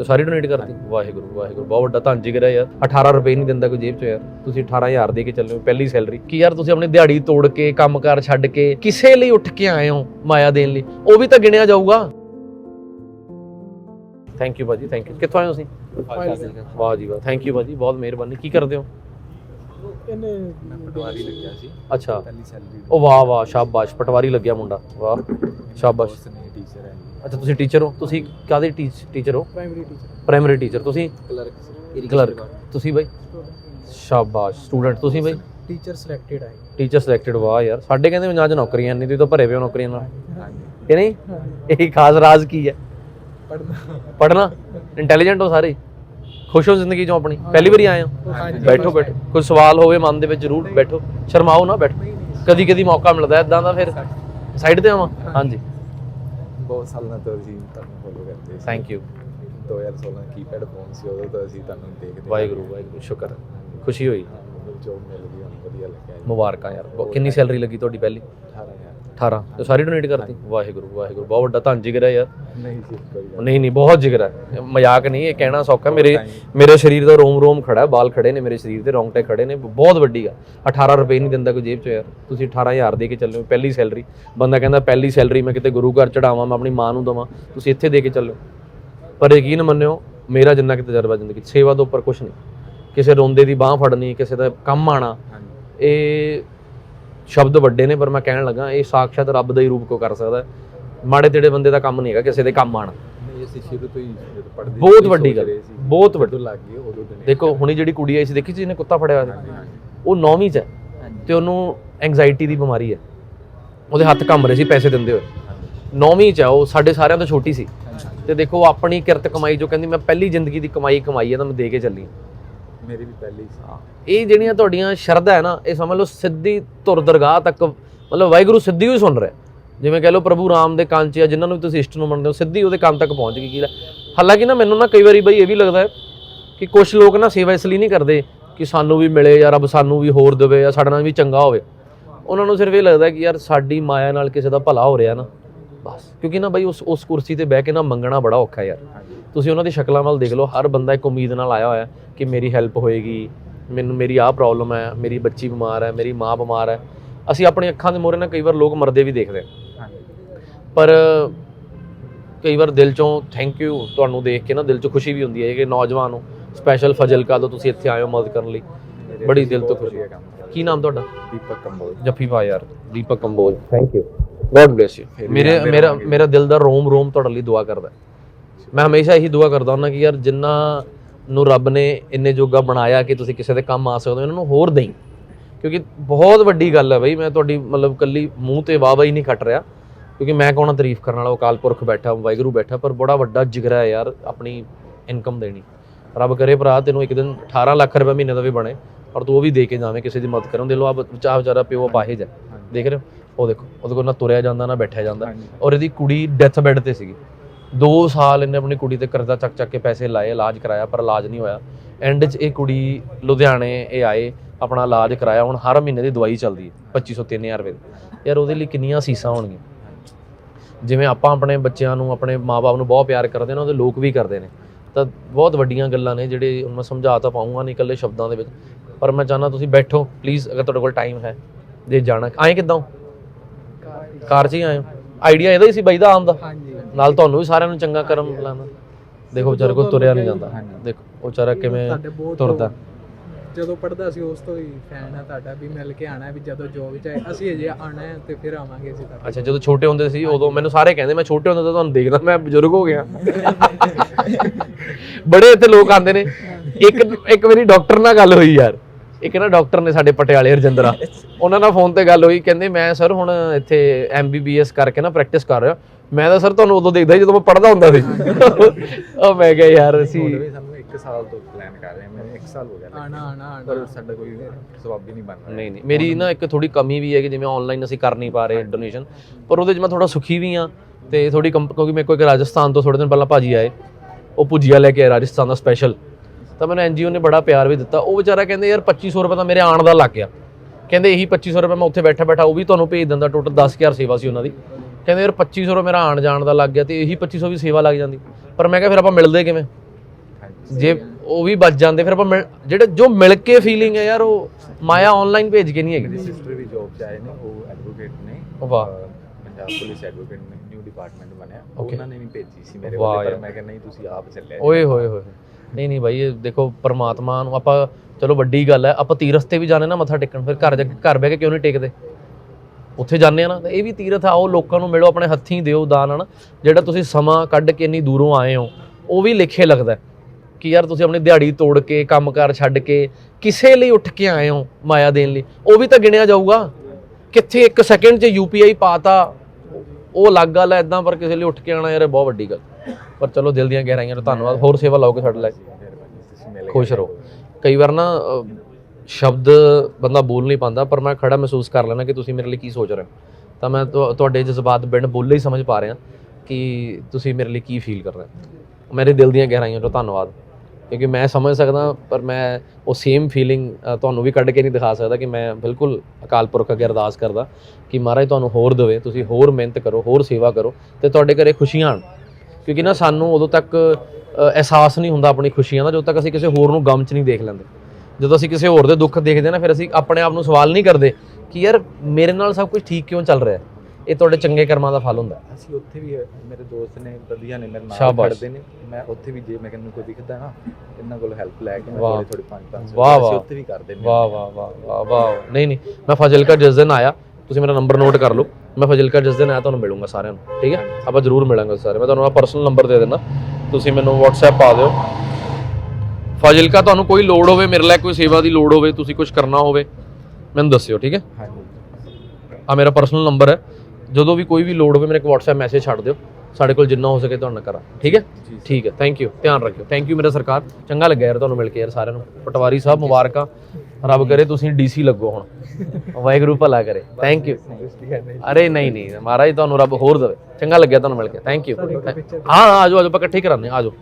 ਤੇ ਸਾਰੀ ਡੋਨੇਟ ਕਰਤੀ। ਵਾਹਿਗੁਰੂ ਵਾਹਿਗੁਰੂ। ਬਹੁਤ ਵੱਡਾ ਧੰਨ ਜਿਗਰ ਹੈ ਯਾਰ। 18 ਰੁਪਏ ਨਹੀਂ ਦਿੰਦਾ ਕੋਈ ਜੇਬ 'ਚ ਯਾਰ। ਤੁਸੀਂ 18000 ਦੇ ਕੇ ਚੱਲੇ ਹੋ ਪਹਿਲੀ ਸੈਲਰੀ ਕੀ ਯਾਰ ਤੁਸੀਂ ਆਪਣੀ ਦਿਹਾੜੀ ਤੋੜ ਕੇ ਕੰਮਕਾਰ ਛੱਡ ਕੇ ਕਿਸੇ ਲਈ ਉੱਠ ਕੇ ਆਏ ਹੋ ਮਾਇਆ ਦੇਣ ਲਈ? ਉਹ ਵੀ ਤਾਂ ਗਿਣਿਆ ਜਾਊਗਾ। ਥੈਂਕ ਯੂ ਭਾਜੀ ਥੈਂਕ ਯੂ ਕਿੱਥੋਂ ਆਏ ਹੋ ਤੁਸੀਂ? ਵਾਹ ਜੀ ਵਾਹ। ਥੈਂਕ ਯੂ ਭਾਜੀ ਬਹੁਤ ਮਿਹਰਬਾਨੀ। ਕੀ ਕਰਦੇ ਹੋ? ਇਹਨੇ ਮੈਂ ਪਟਵਾਰੀ ਲੱਗਿਆ ਸੀ। ਅੱਛਾ। ਪਹਿਲੀ ਸੈਲਰੀ ਉਹ ਵਾਹ ਵਾਹ ਸ਼ਾਬਾਸ਼ ਪਟਵਾਰੀ ਲੱਗਿਆ ਮੁੰਡਾ। ਵਾਹ ਸ਼ਾਬਾਸ਼ ਦੋਸਤ ਨੇ ਟੀਚਰ ਹੈ ਅੱਛਾ ਤੁਸੀਂ ਟੀਚਰ ਹੋ? ਤੁਸੀਂ ਕਾਹਦੇ ਟੀਚਰ ਹੋ? ਪ੍ਰਾਇਮਰੀ ਟੀਚਰ ਪ੍ਰਾਇਮਰੀ ਟੀਚਰ ਤੁਸੀਂ? ਕਲਰਕ ਕਲਰਕ ਤੁਸੀਂ ਬਾਈ? ਸ਼ਾਬਾਸ਼ ਸਟੂਡੈਂਟ ਤੁਸੀਂ ਬਾਈ? ਟੀਚਰ ਸਿਲੈਕਟਡ ਹੈ ਟੀਚਰ ਸਿਲੈਕਟਡ ਵਾਹ ਯਾਰ। ਸਾਡੇ ਕਹਿੰਦੇ ਪੰਜਾਬ 'ਚ ਨੌਕਰੀਆਂ ਨਹੀਂ ਤੁਸੀਂ ਤਾਂ ਭਰੇ ਪਏ ਹੋ ਨੌਕਰੀਆਂ ਨਾਲ। ਹਾਂਜੀ ਕਿ ਨਹੀਂ? ਇਹ ਖਾਸ ਰਾਜ਼ ਕੀ ਹੈ? ਪੜਨਾ ਪੜਨਾ ਇੰਟੈਲੀਜੈਂਟ ਹੋ ਸਾਰੇ? ਖੁਸ਼ ਹੋ ਜ਼ਿੰਦਗੀ 'ਚੋਂ ਆਪਣੀ। ਪਹਿਲੀ ਵਾਰੀ ਆਏ ਹੋ ਬੈਠੋ ਬੈਠੋ। ਕੋਈ ਸਵਾਲ ਹੋਵੇ ਮਨ ਦੇ ਵਿੱਚ ਜ਼ਰੂਰ ਬੈਠੋ। ਸ਼ਰਮਾਓ ਨਾ ਬੈਠੋ। ਕਦੀ ਕਦੀ ਮੌਕਾ ਮਿਲਦਾ ਇਦਾਂ ਦਾ ਫਿਰ ਸਾਈਡ ਤੇ। ਆਵਾਂ? ਹਾਂਜੀ। ਬਹੁਤ ਸਾਲਾਂ ਤੋਂ ਅਸੀਂ ਤੁਹਾਨੂੰ ਫੋਲੋ ਕਰਦੇ ਸੀ। ਥੈਂਕ ਯੂ 2016 ਕੀਪੈਡ ਫੋਨ ਸੀ ਉਦੋਂ ਤੋਂ ਅਸੀਂ ਤੁਹਾਨੂੰ ਦੇਖਦੇ ਵਾਹਿਗੁਰੂ ਵਾਹਿਗੁਰੂ ਸ਼ੁਕਰ। ਖੁਸ਼ੀ ਹੋਈ। ਜੋਬ ਮਿਲ ਗਈ ਹੁਣ ਵਧੀਆ ਲੱਗਿਆ। ਮੁਬਾਰਕਾਂ ਯਾਰ। ਕਿੰਨੀ ਸੈਲਰੀ ਲੱਗੀ ਤੁਹਾਡੀ ਪਹਿਲੀ? 18000 18 ਤੇ ਸਾਰੀ ਡੋਨੇਟ ਕਰਤੀ। ਵਾਹਿਗੁਰੂ ਵਾਹਿਗੁਰੂ ਬਹੁਤ ਵੱਡਾ ਧੰਨ ਜਿਗਰ ਹੈ ਯਾਰ। ਨਹੀਂ ਸੀ ਕੋਈ ਗੱਲ ਨਹੀਂ ਨਹੀਂ ਬਹੁਤ ਜਿਗਰ ਹੈ। ਮਜ਼ਾਕ ਨਹੀਂ ਇਹ ਕਹਿਣਾ ਸੌਖਾ ਮੇਰੇ। ਮੇਰੇ ਸਰੀਰ ਦਾ ਰੋਮ ਰੋਮ ਖੜਾ ਹੈ ਬਾਲ ਖੜੇ ਨੇ ਮੇਰੇ ਸਰੀਰ ਤੇ ਰੌਂਗਟੇ ਖੜੇ ਨੇ ਬਹੁਤ ਵੱਡੀ ਗੱਲ। 18 ਰੁਪਏ ਨਹੀਂ ਦਿੰਦਾ ਕੋਈ ਜੇਬ 'ਚ ਯਾਰ। ਤੁਸੀਂ 18000 ਦੇ ਕੇ ਚੱਲੇ ਪਹਿਲੀ ਸੈਲਰੀ ਬੰਦਾ ਕਹਿੰਦਾ ਪਹਿਲੀ ਸੈਲਰੀ ਮੈਂ ਕਿਤੇ ਗੁਰੂ ਘਰ ਚੜਾਵਾਂ ਮੈਂ ਆਪਣੀ ਮਾਂ ਨੂੰ ਦਵਾਂ। ਤੁਸੀਂ ਇੱਥੇ ਦੇ ਕੇ ਚੱਲੋ ਪਰ ਯਕੀਨ ਮੰਨਿਓ ਮੇਰਾ ਜਿੰਨਾ ਕਿ ਤਜਰਬਾ ਜ਼ਿੰਦਗੀ ਸੇਵਾ ਤੋਂ ਉੱਪਰ ਕੁਝ ਨਹੀਂ। ਕਿਸੇ ਰੋਂਦੇ ਦੀ ਬਾਹ ਫੜਨੀ ਕਿਸੇ ਦਾ ਕੰਮ ਆਣਾ ਇਹ ਸ਼ਬਦ ਵੱਡੇ ਨੇ ਪਰ ਮੈਂ ਕਹਿਣ ਲੱਗਾ ਇਹ ਸਾਖਸ਼ਾਤ ਰੱਬ ਦਾ ਹੀ ਰੂਪ ਕੋ ਕਰ ਸਕਦਾ। ਮਾੜੇ ਤੇੜੇ ਬੰਦੇ ਦਾ ਕੰਮ ਨਹੀਂ ਹੈਗਾ ਕਿਸੇ ਦੇ ਕੰਮ ਆਣਾ ਅਸੀਂ ਸ਼ੁਰੂ ਤੋਂ ਹੀ ਬਹੁਤ ਵੱਡੀ ਗੱਲ। ਬਹੁਤ ਵੱਡੀ। ਜਦੋਂ ਲੱਗ ਗਈ ਉਦੋਂ ਦਿਨ ਦੇਖੋ ਹੁਣੀ ਜਿਹੜੀ ਕੁੜੀ ਆਈ ਸੀ ਦੇਖੀ ਸੀ ਇਹਨੇ ਕੁੱਤਾ ਫੜਿਆ ਹੋਇਆ ਉਹ ਨੌਵੀਂ ਚ ਹੈ ਤੇ ਉਹਨੂੰ ਐਂਜ਼ਾਈਟੀ ਦੀ ਬਿਮਾਰੀ ਹੈ। ਉਹਦੇ ਹੱਥ ਕੰਬ ਰਹੇ ਸੀ ਪੈਸੇ ਦਿੰਦੇ ਹੋਏ। ਨੌਵੀਂ ਚ ਹੈ ਉਹ ਸਾਡੇ ਸਾਰਿਆਂ ਤੋਂ ਛੋਟੀ ਸੀ। ਤੇ ਦੇਖੋ ਆਪਣੀ ਕਿਰਤ ਕਮਾਈ ਜੋ ਕਹਿੰਦੀ ਮੈਂ ਪਹਿਲੀ ਜ਼ਿੰਦਗੀ ਦੀ ਕਮਾਈ ਕਮਾਈ ਹੈ ਤਾਂ ਮੈਂ ਦੇ ਕੇ ਚੱਲੀ ਮੇਰੀ ਵੀ ਪਹਿਲੀ ਸੀ। ਇਹ ਜਿਹੜੀਆਂ ਤੁਹਾਡੀਆਂ ਸ਼ਰਧਾ ਹੈ ਨਾ ਇਹ ਸਮਝ ਲਓ ਸਿੱਧੀ ਧੁਰ ਦਰਗਾਹ ਤੱਕ ਮਤਲਬ ਵਾਹਿਗੁਰੂ ਸਿੱਧੀ ਹੀ ਸੁਣ ਰਿਹਾ। ਜਿਵੇਂ ਕਹ ਲਓ ਪ੍ਰਭੂ ਰਾਮ ਦੇ ਕੰਨ 'ਚ ਆ ਜਿਨ੍ਹਾਂ ਨੂੰ ਵੀ ਤੁਸੀਂ ਇਸ਼ਟ ਨੂੰ ਮੰਨਦੇ ਹੋ ਸਿੱਧੀ ਉਹਦੇ ਕੰਨ ਤੱਕ ਪਹੁੰਚ ਗਈ ਕੀ ਲੈ। ਹਾਲਾਂਕਿ ਨਾ ਮੈਨੂੰ ਨਾ ਕਈ ਵਾਰੀ ਬਈ ਇਹ ਵੀ ਲੱਗਦਾ ਹੈ ਕਿ ਕੁਝ ਲੋਕ ਨਾ ਸੇਵਾ ਇਸ ਲਈ ਨਹੀਂ ਕਰਦੇ ਕਿ ਸਾਨੂੰ ਵੀ ਮਿਲੇ ਜਾਂ ਰੱਬ ਸਾਨੂੰ ਵੀ ਹੋਰ ਦੇਵੇ ਜਾਂ ਸਾਡੇ ਨਾਲ ਵੀ ਚੰਗਾ ਹੋਵੇ। ਉਹਨਾਂ ਨੂੰ ਸਿਰਫ ਇਹ ਲੱਗਦਾ ਕਿ ਯਾਰ ਸਾਡੀ ਮਾਇਆ ਨਾਲ ਕਿਸੇ ਦਾ ਭਲਾ ਹੋ ਰਿਹਾ ਨਾ ਬਸ। ਕਿਉਂਕਿ ਨਾ ਬਈ ਉਸ ਉਸ ਕੁਰਸੀ ਤੇ ਬਹਿ ਕੇ ਨਾ ਮੰਗਣਾ ਬੜਾ ਔਖਾ ਯਾਰ। ਤੁਸੀਂ ਉਹਨਾਂ ਦੀ ਸ਼ਕਲਾਂ ਵੱਲ ਦੇਖ ਲਓ ਹਰ ਬੰਦਾ ਇੱਕ ਉਮੀਦ ਨਾਲ ਆਇਆ ਹੋਇਆ ਹੈ ਕਿ ਮੇਰੀ ਹੈਲਪ ਹੋਏਗੀ ਮੈਨੂੰ ਮੇਰੀ ਆਹ ਪ੍ਰੋਬਲਮ ਹੈ ਮੇਰੀ ਬੱਚੀ ਬਿਮਾਰ ਹੈ ਮੇਰੀ ਮਾਂ ਬਿਮਾਰ ਹੈ। ਅਸੀਂ ਆਪਣੀ ਅੱਖਾਂ ਦੇ ਮੋਰੇ ਨਾ ਕਈ ਵਾਰ ਲੋਕ ਮਰਦੇ ਵੀ ਦੇਖਦੇ ਹਾਂ। ਪਰ ਕਈ ਵਾਰ ਦਿਲ ਚੋਂ ਥੈਂਕ ਯੂ ਤੁਹਾਨੂੰ ਦੇਖ ਕੇ ਨਾ ਦਿਲ ਚੋਂ ਖੁਸ਼ੀ ਵੀ ਹੁੰਦੀ ਹੈ ਕਿ ਨੌਜਵਾਨ ਹੋ ਸਪੈਸ਼ਲ ਫਜ਼ਲ ਕਾ ਤੋਂ ਤੁਸੀਂ ਇੱਥੇ ਆਏ ਹੋ ਮਦਦ ਕਰਨ ਲਈ। ਬੜੀ ਦਿਲ ਤੋਂ ਖੁਸ਼ੀ। ਰਹੇ ਕੀ ਨਾਮ ਤੁਹਾਡਾ? ਹੋ। ਦੀਪਕ ਕੰਬੋਜ। ਜੱਫੀ ਭਾ ਯਾਰ Deepak Kamboj. Thank you god bless you ਮੇਰੇ ਮੇਰਾ। ਮੇਰਾ ਦਿਲ ਦਾ ਰੋਮ ਰੋਮ ਤੁਹਾਡੇ ਲਈ ਦੁਆ ਕਰਦਾ ਹੈ। ਮੈਂ ਹਮੇਸ਼ਾ ਇਹੀ ਦੁਆ ਕਰਦਾ ਹੁੰਦਾ ਕਿ ਯਾਰ ਜਿੰਨਾ ਨੂੰ ਰੱਬ ਨੇ ਇੰਨੇ ਜੋਗਾ ਬਣਾਇਆ ਕਿ ਤੁਸੀਂ ਕਿਸੇ ਦੇ ਕੰਮ ਆ ਸਕਦੇ ਹੋ ਇਹਨਾਂ ਨੂੰ ਹੋਰ ਦੇਈ। ਕਿਉਂਕਿ ਬਹੁਤ ਵੱਡੀ ਗੱਲ ਹੈ ਬਈ ਮੈਂ ਤੁਹਾਡੀ ਮਤਲਬ ਕੱਲੀ ਮੂੰਹ ਤੇ ਵਾਹ ਹੀ ਨਹੀਂ ਖੱਟ ਰਿਹਾ। ਕਿਉਂਕਿ ਮੈਂ ਕੌਣਾ ਤਾਰੀਫ ਕਰਨ ਵਾਲਾ? ਉਹ ਅਕਾਲ ਪੁਰਖ ਬੈਠਾ ਵਾਹਿਗੁਰੂ ਬੈਠਾ ਪਰ ਬੜਾ ਵੱਡਾ ਜਿਗਰਾ ਹੈ ਯਾਰ ਆਪਣੀ ਇਨਕਮ ਦੇਣੀ। ਰੱਬ ਕਰੇ ਭਰਾ ਤੈਨੂੰ ਇੱਕ ਦਿਨ 18 ਲੱਖ ਰੁਪਏ ਮਹੀਨੇ ਦਾ ਵੀ ਬਣੇ ਔਰ ਤੂੰ ਉਹ ਵੀ ਦੇ ਕੇ ਜਾਵੇਂ ਕਿਸੇ ਦੀ ਮਦਦ ਕਰਨ। ਦੇ ਲੋ ਆ ਬੱਚਾ ਵਿਚਾਰਾ ਪਿਓ ਪਾਹੇਜ ਹੈ ਦੇਖ ਰਹੇ ਹੋ? ਉਹ ਦੇਖੋ ਉਹਦੇ ਕੋਲ ਨਾ ਤੁਰਿਆ ਜਾਂਦਾ ਨਾ ਬੈਠਿਆ ਜਾਂਦਾ। ਔਰ ਇਹਦੀ ਕੁੜੀ ਡੈਥ ਬੈੱਡ ਤੇ ਸੀਗੀ। 2 ਸਾਲ ਇਹਨੇ ਆਪਣੀ ਕੁੜੀ ਤੇ ਕਰਜ਼ਾ ਚੱਕ ਚੱਕ ਕੇ ਪੈਸੇ ਲਾਏ, ਇਲਾਜ ਕਰਾਇਆ, ਪਰ ਇਲਾਜ ਨਹੀਂ ਹੋਇਆ। ਐਂਡ 'ਚ ਇਹ ਕੁੜੀ ਲੁਧਿਆਣੇ ਇਹ ਆਏ, ਆਪਣਾ ਇਲਾਜ ਕਰਾਇਆ, ਹੁਣ ਹਰ ਮਹੀਨੇ ਦੀ ਦਵਾਈ ਚੱਲਦੀ ਹੈ 2500 3000 ਰੁਪਏ ਯਾਰ ਉਹਦੇ ਲਈ ਕਿੰਨੀਆਂ ਸੀਸਾਂ ਹੋਣਗੀਆਂ? ਜਿਵੇਂ ਆਪਾਂ ਆਪਣੇ ਬੱਚਿਆਂ ਨੂੰ, ਆਪਣੇ ਮਾਪੇ ਨੂੰ ਬਹੁਤ ਪਿਆਰ ਕਰਦੇ ਨੇ, ਉਹਦੇ ਲੋਕ ਵੀ ਕਰਦੇ ਨੇ। ਤਾਂ ਬਹੁਤ ਵੱਡੀਆਂ ਗੱਲਾਂ ਨੇ ਜਿਹੜੇ ਹੁਣ ਮੈਂ ਸਮਝਾ ਤਾਂ ਪਾਉਂਗਾ ਨਹੀਂ ਇਕੱਲੇ ਸ਼ਬਦਾਂ ਦੇ ਵਿੱਚ। ਪਰ ਮੈਂ ਚਾਹੁੰਦਾ ਤੁਸੀਂ ਬੈਠੋ ਪਲੀਜ਼ ਅਗਰ ਤੁਹਾਡੇ ਕੋਲ ਟਾਈਮ ਹੈ, ਜੇ ਜਾਣਾ। ਆਏ ਕਿੱਦਾਂ? ਕਾਰ 'ਚ ਹੀ ਆਏ ਹੋ? ਆਈਡੀਆ ਇਹਦਾ ਹੀ ਸੀ ਬਾਈ ਦਾ ਆਉਣ ਦਾ? ਹਾਂਜੀ। ਨਾਲ ਤੁਹਾਨੂੰ ਵੀ ਸਾਰਿਆਂ ਨੂੰ ਚੰਗਾ ਕਰਮ ਲਾਣਾ। ਦੇਖੋ ਵਿਚਾਰੇ ਕੋ ਤੁਰਿਆ ਨਹੀਂ ਜਾਂਦਾ। ਦੇਖੋ ਉਹ ਵਿਚਾਰਾ ਕਿਵੇਂ ਤੁਰਦਾ। ਜਦੋਂ ਪੜਦਾ ਸੀ ਉਸ ਤੋਂ ਹੀ ਫੈਨ ਆ ਤੁਹਾਡਾ ਵੀ ਮਿਲ ਕੇ ਆਣਾ ਵੀ ਜਦੋਂ ਜੋਬ ਚ ਆਏ ਅਸੀਂ ਅਜੇ ਆਣਾ ਹੈ ਤੇ ਫਿਰ ਆਵਾਂਗੇ ਅਸੀਂ ਤੁਹਾਡੇ ਅੱਛਾ ਜਦੋਂ ਛੋਟੇ ਹੁੰਦੇ ਸੀ ਉਦੋਂ ਮੈਨੂੰ ਸਾਰੇ ਕਹਿੰਦੇ ਮੈਂ ਛੋਟੇ ਹੁੰਦੇ ਤਾਂ ਤੁਹਾਨੂੰ ਦੇਖਦਾ ਮੈਂ ਬਜ਼ੁਰਗ ਹੋ ਗਿਆ। ਬੜੇ ਇੱਥੇ ਲੋਕ ਆਉਂਦੇ ਨੇ। ਇੱਕ ਇੱਕ ਵਾਰੀ ਡਾਕਟਰ ਨਾਲ ਗੱਲ ਹੋਈ ਯਾਰ। ਇੱਕ ਨਾ ਡਾਕਟਰ ਨੇ ਸਾਡੇ ਪਟਿਆਲੇ ਰਜਿੰਦਰਾ ਉਹਨਾਂ ਨਾਲ ਫੋਨ ਤੇ ਗੱਲ ਹੋਈ ਕਹਿੰਦੇ ਮੈਂ ਸਰ ਹੁਣ ਇੱਥੇ ਐਮਬੀਬੀਐਸ ਕਰਕੇ ਨਾ ਪ੍ਰੈਕਟਿਸ ਕਰ ਰਿਹਾ। ਮੈਂ ਤਾਂ ਸਰ ਤੁਹਾਨੂੰ ਉਦੋਂ ਦੇਖਦਾ ਸੀ ਜਦੋਂ ਮੈਂ ਪੜ੍ਹਦਾ ਹੁੰਦਾ ਸੀ। ਉਹ ਮੈਂ ਕਿਹਾ ਯਾਰ ਅਸੀਂ ਹੁਣ ਵੀ ਸਾਨੂੰ 1 ਸਾਲ ਤੋਂ ਪਲਾਨ ਕਰ ਰਹੇ ਹਾਂ। ਮੈਂ 1 ਸਾਲ ਹੋ ਗਿਆ ਆਣਾ ਆਣਾ ਪਰ ਆਣਾ ਸਾਡਾ ਕੋਈ ਸਵਾਬ ਵੀ ਨਹੀਂ ਬਣ ਰਿਹਾ। ਨਹੀਂ ਨਹੀਂ। ਮੇਰੀ ਨਾ ਇੱਕ ਥੋੜੀ ਕਮੀ ਵੀ ਹੈ ਕਿ ਜਿਵੇਂ ਆਨਲਾਈਨ ਅਸੀਂ ਕਰ ਨਹੀਂ ਪਾ ਰਹੇ ਡੋਨੇਸ਼ਨ ਪਰ ਉਹਦੇ 'ਚ ਮੈਂ ਥੋੜਾ ਸੁਖੀ ਵੀ ਆ ਤੇ ਥੋੜੀ ਕਿਉਂਕਿ ਮੇਰੇ ਕੋਲ ਇੱਕ ਰਾਜਸਥਾਨ ਤੋਂ ਥੋੜੇ ਦਿਨ ਪਹਿਲਾਂ ਭਾਜੀ ਆਏ ਉਹ ਭੁਜੀਆ ਲੈ ਕੇ ਆਏ ਰਾਜਸਥਾਨ ਦਾ ਸਪੈਸ਼ਲ ਤਾਂ ਮੈਨੂੰ ਐਨਜੀਓ ਨੇ ਬੜਾ ਪਿਆਰ ਵੀ ਦਿੱਤਾ। ਉਹ ਵਿਚਾਰਾ ਕਹਿੰਦੇ ਯਾਰ 2500 ਰੁਪਏ ਤਾਂ ਮੇਰੇ ਆਣ ਦਾ ਲੱਗ ਗਿਆ। ਕਹਿੰਦੇ ਇਹੀ 2500 ਰੁਪਏ ਮੈਂ ਉੱਥੇ ਬੈਠਾ ਬੈਠਾ ਉਹ ਵੀ ਤੁਹਾਨੂੰ ਭੇਜ ਦਿੰਦਾ। ਟੋਟਲ 10000 ਸੇਵਾ ਸੀ ਉਹਨਾਂ ਦੀ। ਕਹਿੰਦੇ ਯਾਰ 2500 ਰੁਪਏ ਮੇਰਾ ਆਣ ਜਾਣ ਦਾ ਲੱਗ ਗਿਆ ਤੇ ਇਹੀ 2500 ਵੀ ਸੇਵਾ ਲੱਗ ਜਾਂਦੀ ਪਰ ਮੈਂ ਕਿਹਾ ਫਿਰ ਆਪਾਂ ਮਿਲਦੇ ਕਿਵੇਂ ਜੇ ਉਹ ਵੀ ਬਚ ਜਾਂਦੇ ਫਿਰ ਆਪਾਂ ਜਿਹੜੇ ਜੋ ਮਿਲ ਕੇ ਫੀਲਿੰਗ ਹੈ ਯਾਰ ਉਹ ਮਾਇਆ ਆਨਲਾਈਨ ਭੇਜ ਕੇ ਨਹੀਂ ਹੈਗੀ ਸਿਸਟਰ ਵੀ ਜੌਬ 'ਚ ਆਏ ਨੇ ਉਹ ਐਡਵੋਕੇਟ ਨੇ ਵਾਹ। ਪੰਜਾਬ ਪੁਲਿਸ ਐਡਵੋਕੇਟ ਨੇ ਨਿਊ ਡਿਪਾਰਟਮੈਂਟ ਬਣਿਆ. ਉਹਨਾਂ ਨੇ ਵੀ ਭੇਜੀ ਸੀ ਮੇਰੇ ਵੱਲ ਪਰ। ਮੈਂ ਕਿਹਾ ਨਹੀਂ ਤੁਸੀਂ ਆਪ ਚੱਲਿਆ ਜੀ। ਓਏ ਹੋਏ ਹੋਏ ਨਹੀਂ ਨਹੀਂ ਭਾਈ ਇਹ ਦੇਖੋ ਪਰਮਾਤਮਾ ਨੂੰ ਆਪਾਂ ਚਲੋ ਵੱਡੀ ਗੱਲ ਹੈ ਆਪਾਂ ਤੀਰਥ ਤੇ ਵੀ ਜਾਣੇ ਨਾ ਮੱਥਾ ਟੇਕਣ ਫਿਰ ਘਰ ਜਾ ਕੇ ਘਰ ਬਹਿ ਕੇ ਕਿਉਂ ਨਹੀਂ ਟੇਕਦੇ ਉੱਥੇ ਜਾਂਦੇ ਆ ਨਾ ਇਹ ਵੀ ਤੀਰਥ ਆ, ਉਹ ਲੋਕਾਂ ਨੂੰ ਮਿਲੋ, ਆਪਣੇ ਹੱਥੀਂ ਦਿਓ ਦਾਨ, ਹਨ। ਜਿਹੜਾ ਤੁਸੀਂ ਸਮਾਂ ਕੱਢ ਕੇ ਇੰਨੀ ਦੂਰੋਂ ਆਏ ਹੋ, ਉਹ ਵੀ ਲਿਖੇ ਲੱਗਦਾ ਕਿ ਯਾਰ ਤੁਸੀਂ ਆਪਣੀ ਦਿਹਾੜੀ ਤੋੜ ਕੇ, ਕੰਮਕਾਰ ਛੱਡ ਕੇ, ਕਿਸੇ ਲਈ ਉੱਠ ਕੇ ਆਏ ਹੋ ਮਾਇਆ ਦੇਣ ਲਈ। ਉਹ ਵੀ ਤਾਂ ਗਿਣਿਆ ਜਾਊਗਾ। ਕਿੱਥੇ ਇੱਕ ਸੈਕਿੰਡ 'ਚ ਯੂਪੀਆਈ ਪਾਤਾ, ਉਹ ਅਲੱਗ ਗੱਲ ਹੈ ਇਦਾਂ ਪਰ ਕਿਸੇ ਲਈ ਉੱਠ ਕੇ ਆਣਾ ਯਾਰ ਬਹੁਤ ਵੱਡੀ ਗੱਲ। ਪਰ ਚਲੋ, ਦਿਲ ਦੀਆਂ ਗਹਿਰਾਈਆਂ ਤੋਂ ਧੰਨਵਾਦ। ਹੋਰ ਸੇਵਾ ਲਾਓਗੇ ਸਾਡੇ ਲਈ? ਮਿਹਰਬਾਨੀ ਖੁਸ਼ ਰਹੋ। ਕਈ ਵਾਰ ਨਾ ਸ਼ਬਦ ਬੰਦਾ ਬੋਲ ਨਹੀਂ ਪਾਉਂਦਾ, ਪਰ ਮੈਂ ਖੜਾ ਮਹਿਸੂਸ ਕਰ ਲੈਣਾ ਕਿ ਤੁਸੀਂ ਮੇਰੇ ਲਈ ਕੀ ਸੋਚ ਰਹੇ ਹੋ। ਤਾਂ ਮੈਂ ਤੁਹਾ- ਤੁਹਾਡੇ ਜਜ਼ਬਾਤ ਬਿਨ ਬੋਲੇ ਹੀ ਸਮਝ ਪਾ ਰਿਹਾ ਕਿ ਤੁਸੀਂ ਮੇਰੇ ਲਈ ਕੀ ਫੀਲ ਕਰ ਰਹੇ ਹੋ। ਮੇਰੇ ਦਿਲ ਦੀਆਂ ਗਹਿਰਾਈਆਂ ਤੋਂ ਧੰਨਵਾਦ। ਕਿਉਂਕਿ ਮੈਂ ਸਮਝ ਸਕਦਾ, ਪਰ ਮੈਂ ਉਹ ਸੇਮ ਫੀਲਿੰਗ ਤੁਹਾਨੂੰ ਵੀ ਕੱਢ ਕੇ ਨਹੀਂ ਦਿਖਾ ਸਕਦਾ ਕਿ ਮੈਂ ਬਿਲਕੁਲ ਅਕਾਲ ਪੁਰਖ ਅੱਗੇ ਅਰਦਾਸ ਕਰਦਾ ਕਿ ਮਹਾਰਾਜ ਤੁਹਾਨੂੰ ਹੋਰ ਦੇਵੇ, ਤੁਸੀਂ ਹੋਰ ਮਿਹਨਤ ਕਰੋ, ਹੋਰ ਸੇਵਾ ਕਰੋ ਤੇ ਤੁਹਾਡੇ ਘਰੇ ਖੁਸ਼ੀਆਂ ਆਣ। ਕਿਉਂਕਿ ਨਾ ਸਾਨੂੰ ਉਦੋਂ ਤੱਕ ਅਹਿਸਾਸ ਨਹੀਂ ਹੁੰਦਾ ਆਪਣੀ ਖੁਸ਼ੀਆਂ ਦਾ, ਜਦੋਂ ਤੱਕ ਅਸੀਂ ਕਿਸੇ ਹੋਰ ਨੂੰ ਗਮ 'ਚ ਨਹੀਂ ਦੇਖ ਲੈਂਦੇ। ਜਦੋਂ ਅਸੀਂ ਕਿਸੇ ਹੋਰ ਦੇ ਦੁੱਖ ਦੇਖਦੇ ਨਾ ਫਿਰ ਅਸੀਂ ਆਪਣੇ ਆਪ ਨੂੰ ਸਵਾਲ ਨਹੀਂ ਕਰਦੇ ਕਿ ਯਾਰ ਮੇਰੇ ਨਾਲ ਸਭ ਕੁਝ ਠੀਕ ਕਿਉਂ ਚੱਲ ਰਿਹਾ ਹੈ? ਇਹ ਤੁਹਾਡੇ ਚੰਗੇ ਕਰਮਾਂ ਦਾ ਫਲ ਹੁੰਦਾ। ਅਸੀਂ ਉੱਥੇ ਵੀ ਮੇਰੇ ਦੋਸਤ ਨੇ ਵਧੀਆ ਨੇ ਮੇਰੇ ਨਾਲ ਸ਼ਾਬਾਸ਼। ਖੜਦੇ ਨੇ। ਮੈਂ ਉੱਥੇ ਵੀ ਜੇ ਮੈਂ ਕਿਨੂੰ ਕੋਈ ਦਿਖਦਾ ਨਾ ਇਹਨਾਂ ਕੋਲ ਹੈਲਪ ਲੈ ਕੇ ਮੈਂ ਵਾਹ। ਥੋੜੀ ਥੋੜੀ 5 5 ਵਾਹ, ਵਾਹ। ਅਸੀਂ ਉੱਥੇ ਵੀ ਕਰਦੇ ਨੇ ਵਾਹ ਵਾਹ ਵਾਹ ਵਾਹ ਵਾਹ। ਨਹੀਂ ਨਹੀਂ ਮੈਂ ਫਾਜ਼ਿਲਕਾ ਜਿਸ ਦਿਨ ਆਇਆ ਤੁਸੀਂ ਮੇਰਾ ਨੰਬਰ ਨੋਟ ਕਰ ਲਓ। ਮੈਂ ਫਾਜ਼ਿਲਕਾ ਜਿਸ ਦਿਨ ਆਇਆ ਤੁਹਾਨੂੰ ਮਿਲੂੰਗਾ ਸਾਰਿਆਂ ਨੂੰ ਠੀਕ ਹੈ? ਆਪਾਂ ਜ਼ਰੂਰ ਮਿਲਾਂਗੇ ਸਾਰੇ। ਮੈਂ ਤੁਹਾਨੂੰ ਆ ਪਰਸਨਲ ਨੰਬਰ ਦੇ ਦੇਣਾ ਤੁਸੀਂ ਮੈਨੂੰ WhatsApp ਪਾ ਦਿਓ। ਫਾਜ਼ਿਲਕਾ ਤੁਹਾਨੂੰ ਕੋਈ ਲੋੜ ਹੋਵੇ ਮੇਰੇ ਲਈ ਕੋਈ ਸੇਵਾ ਦੀ ਲੋੜ ਹੋਵੇ ਤੁਸੀਂ ਕੁਝ ਕਰਨਾ ਹੋਵੇ ਮੈਨੂੰ ਦੱਸਿਓ ਠੀਕ ਹੈ? ਹਾਂਜੀ। ਆ ਮੇਰਾ ਪਰਸਨਲ ਨੰਬਰ ਹੈ। ਜਦੋਂ ਵੀ ਕੋਈ ਵੀ ਲੋੜ ਹੋਵੇ ਮੇਰੇ ਕੋਲ WhatsApp ਮੈਸੇਜ ਛੱਡ ਦਿਓ। ਸਾਡੇ ਕੋਲ ਜਿੰਨਾ ਹੋ ਸਕੇ ਤੁਹਾਨੂੰ ਕਰਾਂ ਠੀਕ ਹੈ? ਠੀਕ ਹੈ ਥੈਂਕ ਯੂ ਧਿਆਨ ਰੱਖਿਓ। ਥੈਂਕ ਯੂ ਮੇਰਾ ਸਰਕਾਰ ਚੰਗਾ ਲੱਗਿਆ ਯਾਰ ਤੁਹਾਨੂੰ ਮਿਲ ਕੇ ਯਾਰ ਸਾਰਿਆਂ ਨੂੰ। ਪਟਵਾਰੀ ਸਾਹਿਬ ਮੁਬਾਰਕਾਂ। ਰੱਬ ਕਰੇ ਤੁਸੀਂ ਡੀਸੀ ਲੱਗੋ ਹੁਣ। ਵਾਹਿਗੁਰੂ ਭਲਾ ਕਰੇ। ਥੈਂਕ ਯੂ ਅਰੇ ਨਹੀਂ ਨਹੀਂ ਮਹਾਰਾਜ ਤੁਹਾਨੂੰ ਰੱਬ ਹੋਰ ਦੇਵੇ। ਚੰਗਾ ਲੱਗਿਆ ਤੁਹਾਨੂੰ ਮਿਲ ਕੇ। ਥੈਂਕ ਯੂ ਹਾਂ ਆਜੋ ਆਜੋ ਆਪਾਂ ਇਕੱਠੇ ਕਰਾਂਦੇ ਆਜੋ।